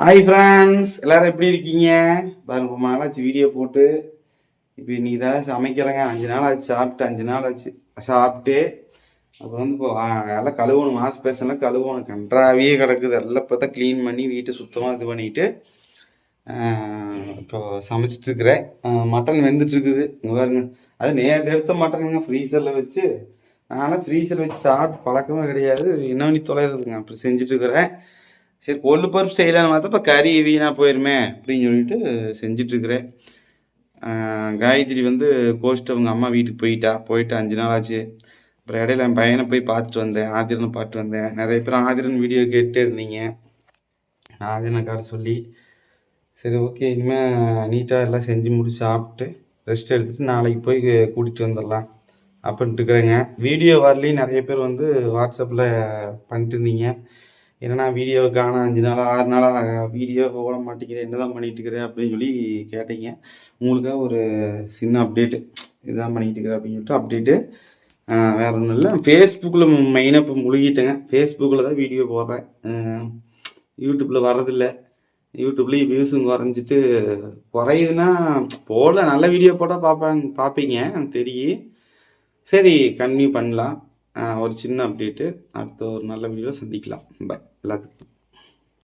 Hi friends எல்லாரும் எப்படி இருக்கீங்க? பாருங்க ரொம்ப நாளாச்சு வீடியோ போட்டு. இப்போ இன்னைக்கு தான் சமைக்கிறேங்க. அஞ்சு நாள் ஆச்சு சாப்பிட்டு அஞ்சு நாள் ஆச்சு. சாப்பிட்டு அப்புறம் வந்து இப்போ எல்லாம் கழுவணும். மாஸ் பேசலாம் கழுவணும். கன்றாவே கிடக்குது. எல்லாம் இப்போ தான் க்ளீன் பண்ணி வீட்டை சுத்தமாக இது பண்ணிட்டு இப்போ சமைச்சிட்ருக்குறேன் மட்டன் வெந்துட்டுருக்குது பாருங்க. அது நேற்று எடுத்த மட்டனுங்க ஃப்ரீசரில் வச்சு நான்லாம் ஃப்ரீசர் வச்சு சாப்பிட்டு பழக்கமே கிடையாது. என்ன பண்ணி தொலைகிறதுங்க அப்படி செஞ்சுட்டு இருக்கிறேன். சரி கொள்ளு பருப்பு செய்யலான்னு பார்த்தா இப்போ கறி வீணாக போயிருமே அப்படின்னு சொல்லிட்டு செஞ்சிட்ருக்குறேன் காயத்ரி வந்து கோஸ்ட் அவங்க அம்மா வீட்டுக்கு போயிட்டா. போயிட்டு அஞ்சு நாள் ஆச்சு. அப்புறம் இடையில என் பையனை போய் பார்த்துட்டு வந்தேன். ஆதிரனை பார்த்துட்டு வந்தேன். நிறைய பேர் ஆதிரன் வீடியோ கேட்டே இருந்தீங்க. ஆதிரனை காட்ட சொல்லி சரி ஓகே இனிமேல் நீட்டாக எல்லாம் செஞ்சு முடிச்சு சாப்பிட்டு ரெஸ்ட் எடுத்துகிட்டு நாளைக்கு போய் கூட்டிகிட்டு வந்துடலாம் அப்படின்ட்டு இருக்கிறேங்க. வீடியோ வரலையும் நிறைய பேர் வந்து வாட்ஸ்அப்பில் பண்ணிட்டு இருந்தீங்க. என்னன்னா வீடியோ காண அஞ்சு நாள் ஆறு நாளாக வீடியோ ஓட மாட்டேங்கிறேன் என்ன தான் பண்ணிட்டு இருக்கிறேன் அப்படின்னு சொல்லி கேட்டீங்க. உங்களுக்காக ஒரு சின்ன அப்டேட்டு இதுதான் பண்ணிகிட்டு இருக்கிறேன் அப்படின்னு சொல்லிட்டு அப்டேட்டு வேற ஒன்றும் இல்லை. ஃபேஸ்புக்கில் மெயினாக இப்போ முழுகிட்டேங்க. ஃபேஸ்புக்கில் தான் வீடியோ போடுறேன். யூடியூப்பில் வரதில்லை யூடியூப்லேயும் வியூஸும் குறைஞ்சிட்டு குறையுதுன்னா போடல. நல்ல வீடியோ போட்டால் பார்ப்பாங்க பார்ப்பீங்க எனக்கு தெரியும். சரி கன்டினியூ பண்ணலாம். ஒரு சின்ன அப்டேட்டு அடுத்த ஒரு நல்ல வீடியோவில் சந்திக்கலாம். பை எல்லாத்துக்கும்.